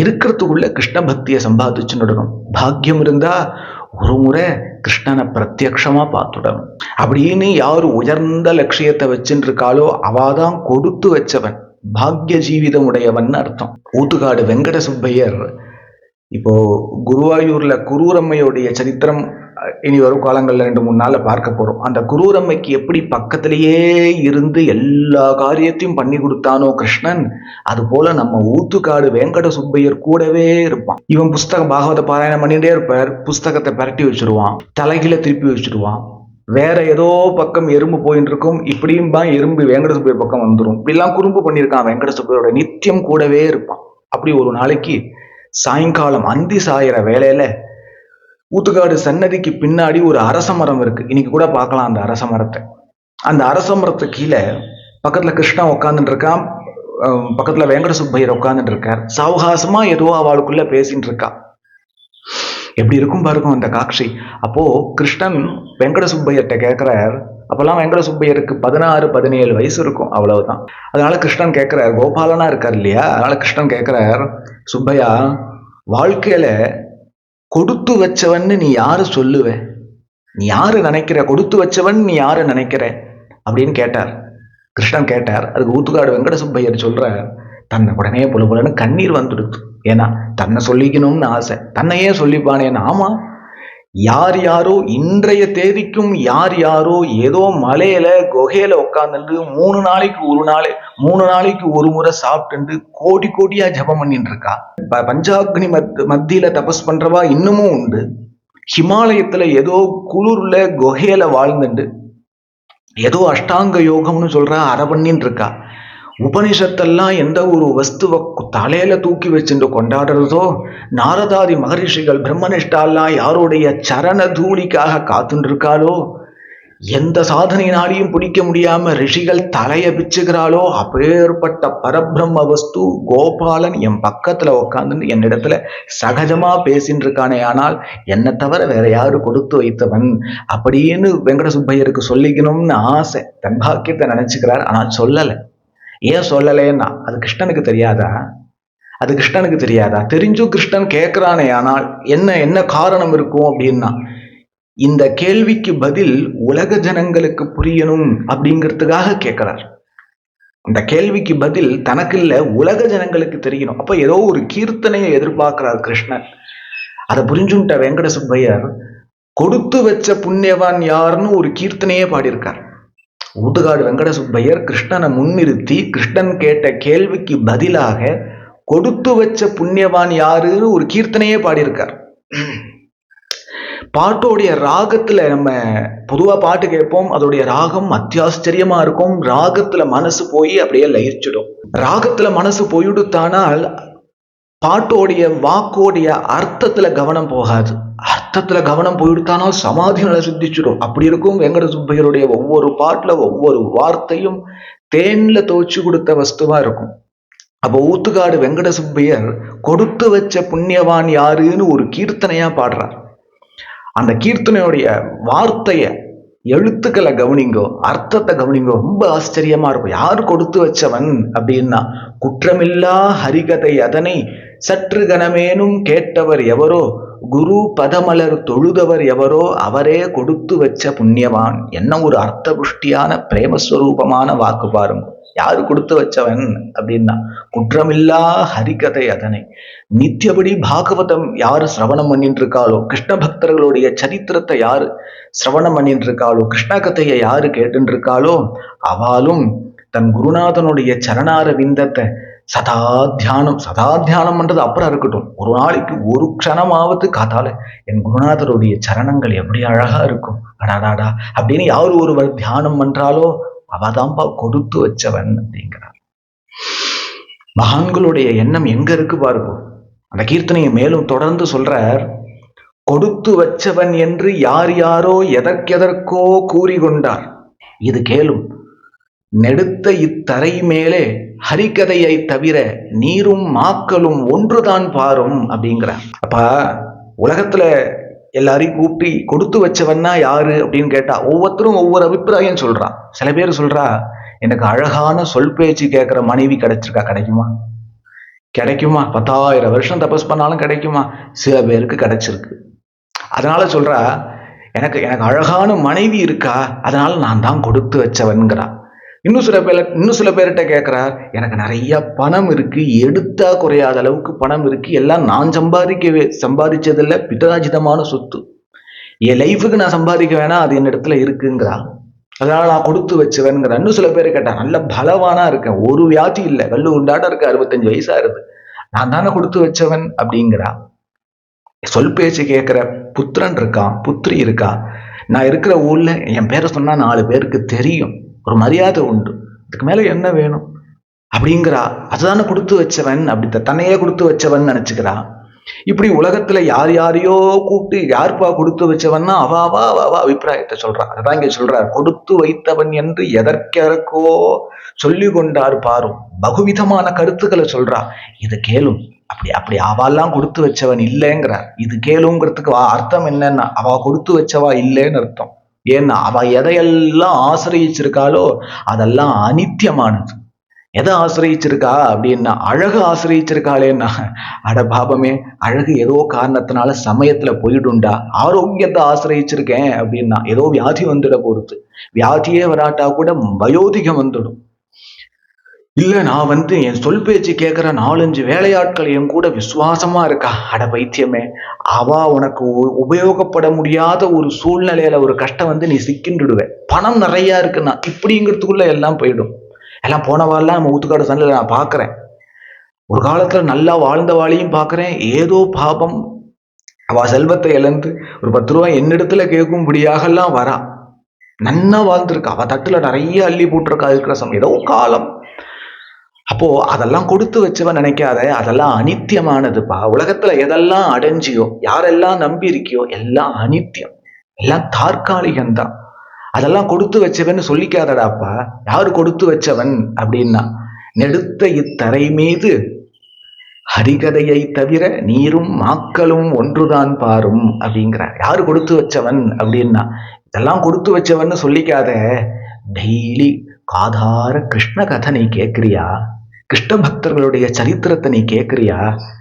இருக்கிறதுக்குள்ள கிருஷ்ண பக்தியை சம்பாதிச்சு நடணும். பாக்கியம் இருந்தா ஒரு முறை கிருஷ்ணனை பிரத்யக்ஷமாக பார்த்துடணும். அப்படின்னு யார் உயர்ந்த லட்சியத்தை வச்சுட்டு இருக்காளோ அவாதான் கொடுத்து வச்சவன் பாக்ய ஜீவிதம் உடையவன் அர்த்தம். ஊத்துக்காடு வெங்கட சுப்பையர் இப்போ குருவாயூர்ல குரூரம்மையுடைய சரித்திரம் இனி வரும் காலங்களில் ரெண்டு மூணு நாளில் பார்க்க போகிறோம் அந்த குரூரம்மைக்கு எப்படி பக்கத்திலேயே இருந்து எல்லா காரியத்தையும் பண்ணி கொடுத்தானோ கிருஷ்ணன் அதுபோல நம்ம ஊத்துக்காடு வெங்கட சுப்பையர் கூடவே இருப்பான். இவன் புஸ்தகம் பாகவத பாராயணம் பண்ணிட்டே இருப்பார் புஸ்தகத்தை பரட்டி வச்சிருவான் தலைகீழ திருப்பி வச்சிருவான். வேற ஏதோ பக்கம் எறும்பு போயின்னு இருக்கும் இப்படியும் தான் எறும்பு வெங்கட சுப்பையர் பக்கம் வந்துடும் இப்படிலாம் குறும்பு பண்ணியிருக்கான் வெங்கட சுப்பையரோட நித்தியம் கூடவே இருப்பான். அப்படி ஒரு நாளைக்கு சாயங்காலம் அந்தி சாயிற வேலையில ஊத்துக்காடு சன்னதிக்கு பின்னாடி ஒரு அரச மரம் இருக்கு. இன்னைக்கு கூட பார்க்கலாம் அந்த அரச மரத்தை. அந்த அரச மரத்து கீழே பக்கத்துல கிருஷ்ணா உட்காந்துட்டு இருக்கான். பக்கத்துல வெங்கட சுப்பையர் உட்காந்துட்டு இருக்கார். சாவகாசமா ஏதோ அவளுக்குள்ள பேசிட்டு இருக்கா. எப்படி இருக்கும் பாருங்க அந்த காட்சி. அப்போ கிருஷ்ணன் வெங்கட சுப்பையர்கிட்ட கேட்கிறார் அப்பெல்லாம் வெங்கட சுப்பையருக்கு பதினாறு பதினேழு வயசு இருக்கும் அவ்வளவுதான். அதனால கிருஷ்ணன் கேட்கிறார் கோபாலனா இருக்கார் இல்லையா? அதனால கிருஷ்ணன் கேட்கிறார் சுப்பையா வாழ்க்கையில கொடுத்து வச்சவன்னு நீ யாரு சொல்லுவ? நீ யாரு நினைக்கிற? கொடுத்து வச்சவன் நீ யாரு நினைக்கிற? அப்படின்னு கேட்டார். கிருஷ்ணன் கேட்டார். அதுக்கு ஊத்துக்காடு வெங்கட சுப்பையர் தன்னை உடனே புல புலன்னு கண்ணீர் வந்துடுது ஏன்னா தன்னை சொல்லிக்கணும்னு ஆசை. தன்னையே சொல்லிப்பானேன்னு. ஆமா யார் யாரோ இன்றைய தேதிக்கும் யார் யாரோ ஏதோ மலையில குகையில உட்காந்துட்டு மூணு நாளைக்கு ஒரு நாள் மூணு நாளைக்கு ஒரு முறை சாப்பிட்டு கோடி கோடியா ஜபம் பண்ணிட்டு இருக்கா ப- பஞ்சாக்னி மத் மத்தியில தபஸ் பண்றவா இன்னமும் உண்டு. ஹிமாலயத்துல ஏதோ குளிர்ல குகையில வாழ்ந்துண்டு. ஏதோ அஷ்டாங்க யோகம்னு சொல்ற அரை பண்ணின்னு இருக்கா உபனிஷத்தெல்லாம் எந்த ஒரு வஸ்துவை தலையில தூக்கி வச்சுட்டு கொண்டாடுறதோ நாரதாதி மகரிஷிகள் பிரம்மனிஷ்டாலாம் யாருடைய சரண தூளிக்காக காத்துருக்காளோ எந்த சாதனையினாலையும் பிடிக்க முடியாம ரிஷிகள் தலைய பிச்சுக்கிறாளோ அப்பேற்பட்ட பரபிரம்ம வஸ்து கோபாலன் என் பக்கத்துல உக்காந்து என்னிடத்துல சகஜமா பேசின்னு இருக்கானே ஆனால் என்னை தவிர வேற யாரு கொடுத்து வைத்தவன்? அப்படின்னு வெங்கட சுப்பையருக்கு சொல்லிக்கணும்னு ஆசை. தன் பாக்கியத்தை நினைச்சுக்கிறார் ஆனால் சொல்லலை. ஏன் சொல்லலைன்னா அது கிருஷ்ணனுக்கு தெரியாதா? அது கிருஷ்ணனுக்கு தெரியாதா? தெரிஞ்சும் கிருஷ்ணன் கேட்கிறானே ஆனால் என்ன என்ன காரணம் இருக்கும் அப்படின்னா இந்த கேள்விக்கு பதில் உலக ஜனங்களுக்கு புரியணும் அப்படிங்கிறதுக்காக கேட்கிறார். அந்த கேள்விக்கு பதில் தனக்கு இல்ல உலக ஜனங்களுக்கு தெரியணும். அப்போ ஏதோ ஒரு கீர்த்தனையை எதிர்பார்க்கிறார் கிருஷ்ணன். அதை புரிஞ்சுட்ட வெங்கட சுப்பையர் கொடுத்து வச்ச புண்ணியவான் யாருன்னு ஒரு கீர்த்தனையே பாடியிருக்கார். ஊத்துக்காடு வெங்கட சுப்பையர் கிருஷ்ணனை முன்னிறுத்தி கிருஷ்ணன் கேட்ட கேள்விக்கு பதிலாக கொடுத்து வச்ச புண்ணியவான் யாருன்னு ஒரு கீர்த்தனையே பாடியிருக்கார். பாட்டோடைய ராகத்துல நம்ம பொதுவா பாட்டு கேட்போம். அதோடைய ராகம் அத்தியாச்சரியமா இருக்கும். ராகத்துல மனசு போய் அப்படியே லயிச்சிடும் ராகத்துல மனசு போயிடுத்தானால் பாட்டோடைய வாக்கோடைய அர்த்தத்துல கவனம் போகாது. அர்த்தத்துல கவனம் போயிடுத்தானால் சமாதி நிலை சித்திச்சிடும். அப்படி இருக்கும் வெங்கட சுப்பையருடைய ஒவ்வொரு பாட்டுல ஒவ்வொரு வார்த்தையும் தேன்ல துவச்சு கொடுத்த வஸ்துவா இருக்கும். அப்போ ஊத்துக்காடு வெங்கட சுப்பையர் கொடுத்து வச்ச புண்ணியவான் யாருன்னு ஒரு கீர்த்தனையா பாடுறார். அந்த கீர்த்தனையுடைய வார்த்தைய எழுத்துக்களை கவனிங்கோ அர்த்தத்தை கவனிங்கோ ரொம்ப ஆச்சரியமா இருக்கும். யார் கொடுத்து வச்சவன் அப்படின்னா குற்றமில்லா ஹரிகதை அதனை சற்று கணமேனும் கேட்டவர் எவரோ குரு பதமலர் தொழுதவர் எவரோ அவரே கொடுத்து வச்ச புண்ணியவான். என்ன ஒரு அர்த்தபுஷ்டியான பிரேமஸ்வரூபமான வாக்கு பாருங்க. யாரு கொடுத்து வச்சவன் அப்படின்னா குற்றமில்லா ஹரிகதை அதனை. நித்தியபடி பாகவதம் யாரு சிரவணம் பண்ணிட்டு இருக்காளோ கிருஷ்ண பக்தர்களுடைய சரித்திரத்தை யாரு சிரவணம் பண்ணிட்டு இருக்காளோ கிருஷ்ண கதையை யாரு கேட்டுட்டு இருக்காளோ அவளும் தன் குருநாதனுடைய சரணார விந்தத்தை சதா தியானம் சதா தியானம் பண்றது அப்புறம் இருக்கட்டும். ஒரு நாளைக்கு ஒரு க்ஷணமாவது காத்தால என் குருநாதருடைய சரணங்கள் எப்படி அழகா இருக்கும். அடாடாடா அப்படின்னு யார் ஒருவர் தியானம் பண்றாலோ அவதான்பா கொடுத்து வச்சவன் அப்படிங்கிறார். மகான்களுடைய எண்ணம் எங்க இருக்கு பாருங்க. அந்த கீர்த்தனையை மேலும் தொடர்ந்து சொல்றார் கொடுத்து வச்சவன் என்று யார் யாரோ எதற்கெதற்கோ கூறி கொண்டார் இது கேளும். நெடுத்த இத்தரை மேலே ஹரிக்கதையை தவிர நீரும் மாக்களும் ஒன்றுதான் பாரும் அப்படிங்கிறார். அப்பா உலகத்துல எல்லாரையும் கூப்பிட்டு கொடுத்து வச்சவன்னா யாரு அப்படின்னு கேட்டா ஒவ்வொருத்தரும் ஒவ்வொரு அபிப்பிராயம் சொல்றான் சில பேர் சொல்றா எனக்கு அழகான சொல் பேச்சு கேட்கிற மனைவி கிடைச்சிருக்கா கிடைக்குமா? கிடைக்குமா? பத்தாயிரம் வருஷம் தபஸ் பண்ணாலும் கிடைக்குமா? சில பேருக்கு கிடைச்சிருக்கு. அதனால சொல்றா எனக்கு எனக்கு அழகான மனைவி இருக்கா அதனால நான் தான் கொடுத்து வச்சவன்கிறான். இன்னும் சில பேர் இன்னும் சில பேர்கிட்ட கேட்குறார் எனக்கு நிறைய பணம் இருக்கு எடுத்தா குறையாத அளவுக்கு பணம் இருக்கு எல்லாம் நான் சம்பாதிக்கவே சம்பாதிச்சதில்ல பிதராஜிதமான சொத்து. என் லைஃபுக்கு நான் சம்பாதிக்க வேணாம் அது என்னிடத்துல இருக்குங்கிறா. அதனால நான் கொடுத்து வச்சுவேங்கிற இன்னும் சில பேர் கேட்டால் நல்ல பலவானா இருக்கேன் ஒரு வியாதி இல்லை கல்லு உண்டாட்டம் இருக்கு அறுபத்தஞ்சு வயசா இருக்கு நான் தானே கொடுத்து வச்சவன்? அப்படிங்கிறா. சொல் பேச்சு கேட்குற புத்திரன் இருக்கான் புத்திரி இருக்கா. நான் இருக்கிற ஊர்ல என் பேரை சொன்னா நாலு பேருக்கு தெரியும். ஒரு மரியாதை உண்டு. இதுக்கு மேலே என்ன வேணும்? அப்படிங்கிறா அதுதானே கொடுத்து வச்சவன் அப்படி தன்னையே கொடுத்து வச்சவன் நினச்சிக்கிறா. இப்படி உலகத்துல யார் யாரையோ கூப்பிட்டு யார்ப்பா கொடுத்து வச்சவன்னா அவாவா அவாவா அபிப்பிராயத்தை சொல்றான் அதான் இங்க சொல்றார் கொடுத்து வைத்தவன் என்று எதற்கெறக்கோ சொல்லி கொண்டார் பாரும் பகுவிதமான கருத்துக்களை சொல்றா. இது கேளும். அப்படி அப்படி அவாலாம் கொடுத்து வச்சவன் இல்லைங்கிறார். இது கேளுங்கிறதுக்கு அர்த்தம் என்னன்னா அவ கொடுத்து வச்சவா இல்லைன்னு அர்த்தம். ஏன்னா அவ எதையெல்லாம் ஆசிரியிச்சிருக்காளோ அதெல்லாம் அனித்தியமானது எதை ஆசிரியிச்சிருக்கா அப்படின்னா அழகு ஆசிரியிச்சிருக்காளேன்னா அட பாபமே அழகு ஏதோ காரணத்தினால சமயத்துல போயிடுண்டா ஆரோக்கியத்தை ஆசிரியிச்சிருக்கேன் அப்படின்னா ஏதோ வியாதி வந்துட போறது. வியாதியே வராட்டா கூட வயோதிகம் வந்துடும். இல்லை நான் வந்து என் சொல் பேச்சு கேட்குற நாலஞ்சு வேலையாட்கள் என் கூட விசுவாசமாக இருக்கா? அட வைத்தியமே அவா உனக்கு உபயோகப்பட முடியாத ஒரு சூழ்நிலையில ஒரு கஷ்டம் வந்து நீ சிக்கின்றுடுவேன் பணம் நிறையா இருக்குன்னா இப்படிங்கிறதுக்குள்ள எல்லாம் போயிடும். எல்லாம் போனவாள்லாம் நம்ம ஊத்துக்காடு சண்டையில் நான் பார்க்குறேன் ஒரு காலத்தில் நல்லா வாழ்ந்த வாழையும் பார்க்குறேன் ஏதோ பாபம். அவள் செல்வத்தை இழந்து ஒரு பத்து ரூபா என்னிடத்துல கேட்கும்படியாகலாம் வரா. நன்னா வாழ்ந்துருக்கா. அவள் தட்டில் நிறைய அள்ளி போட்டிருக்கா இருக்கிற சமயம். ஏதோ காலம். அப்போ அதெல்லாம் கொடுத்து வச்சவன் நினைக்காத அதெல்லாம் அனித்தியமானதுப்பா. உலகத்துல எதெல்லாம் அடைஞ்சியோ யாரெல்லாம் நம்பி இருக்கியோ எல்லாம் அனித்தியம். எல்லாம் தற்காலிகம்தான் அதெல்லாம் கொடுத்து வச்சவன் சொல்லிக்காதடாப்பா. யாரு கொடுத்து வச்சவன் அப்படின்னா நெடுத்த இத்தரை மீது ஹரிகதையை தவிர நீரும் மாக்களும் ஒன்றுதான் பாரும் அப்படிங்கிறார். யாரு கொடுத்து வச்சவன் அப்படின்னா இதெல்லாம் கொடுத்து வச்சவன் சொல்லிக்காத. டெய்லி காதார கிருஷ்ண கதை நீ கேட்கிறியா? கிருஷ்ண பக்தர்களுடைய சரித்திரத்தை நீ கேட்கிறியா?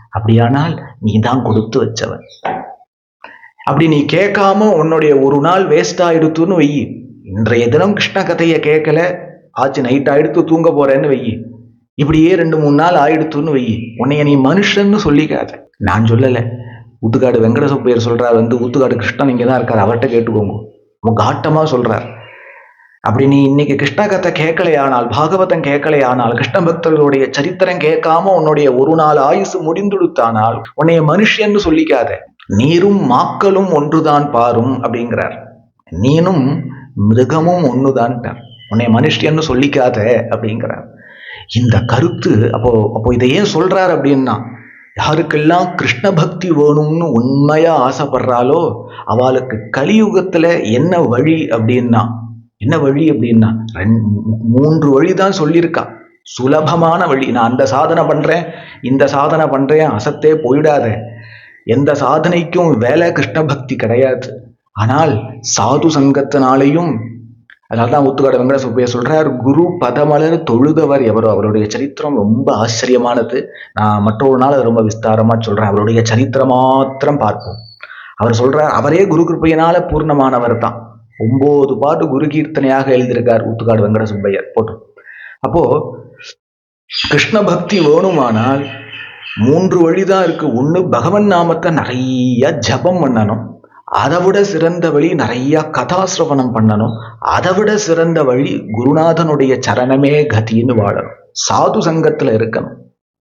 அப்படியானால் நீ தான் கொடுத்து வச்சவன். அப்படி நீ கேட்காம உன்னுடைய ஒரு நாள் வேஸ்ட் ஆயிடுத்துன்னு வை இன்றைய தினம் கிருஷ்ண கதையை கேட்கல. ஆச்சு நைட் ஆயிடுத்து தூங்க போறேன்னு வெயி. இப்படியே ரெண்டு மூணு நாள் ஆயிடுத்துன்னு வெயி. உன்னைய நீ மனுஷன்னு சொல்லிக்காத. நான் சொல்லலை. ஊத்துக்காடு வெங்கட சுப்பையர் சொல்றாரு வந்து ஊத்துக்காடு கிருஷ்ணன் இங்கே தான் இருக்கார். அவர்கிட்ட கேட்டுக்கோங்க. உங்க காட்டமா சொல்றார். அப்படி நீ இன்னைக்கு கிருஷ்ண கதை கேட்கலையானால் பாகவதம் கேட்கலையானால் கிருஷ்ண பக்தர்களுடைய சரித்திரம் கேட்காம உன்னுடைய ஒரு நாள் ஆயுசு முடிந்துடுத்தானால் உன்னைய மனுஷன்னு சொல்லிக்காத. நீரும் மாக்களும் ஒன்றுதான் பாரும் அப்படிங்கிறார். நீனும் மிருகமும் ஒன்றுதான் உன்னை மனுஷன்னு சொல்லிக்காத அப்படிங்கிறார். இந்த கருத்து அப்போ அப்போ இதை ஏன் சொல்றார் அப்படின்னா யாருக்கெல்லாம் கிருஷ்ண பக்தி வேணும்னு உண்மையா ஆசைப்படுறாளோ அவளுக்கு கலியுகத்துல என்ன வழி அப்படின்னா என்ன வழி அப்படின்னா மூன்று வழி தான் சொல்லியிருக்கா. சுலபமான வழி. நான் அந்த சாதனை பண்றேன் இந்த சாதனை பண்றேன் அசத்தே போயிடாத. எந்த சாதனைக்கும் வேலை கிருஷ்ண பக்தி கிடையாது. ஆனால் சாது சங்கத்தினாலேயும் அதனால்தான் ஊத்துக்காடு வெங்கட சுப்பைய சொல்றார் குரு பதமலர் தொழுகவர் எவரோ. அவருடைய சரித்திரம் ரொம்ப ஆச்சரியமானது. நான் மற்றொரு நாள் அதை ரொம்ப விஸ்தாரமா சொல்றேன். அவருடைய சரித்திரம் மாத்திரம் பார்ப்போம். அவர் சொல்றார் அவரே குரு கிருப்பையினால பூர்ணமானவர் தான். ஒன்பது பாட்டு குரு கீர்த்தனையாக எழுதியிருக்கார் ஊத்துக்காடு வெங்கட சுப்பையர் போட்டு. அப்போ கிருஷ்ண பக்தி வேணுமானால் மூன்று வழிதான் இருக்கு. ஒண்ணு பகவன் நாமத்தை நிறைய ஜபம் பண்ணணும். அதை விட சிறந்த வழி நிறைய கதாசிரவணம் பண்ணணும். அதை விட சிறந்த வழி குருநாதனுடைய சரணமே கதின்னு வாழணும். சாது சங்கத்துல இருக்கணும்.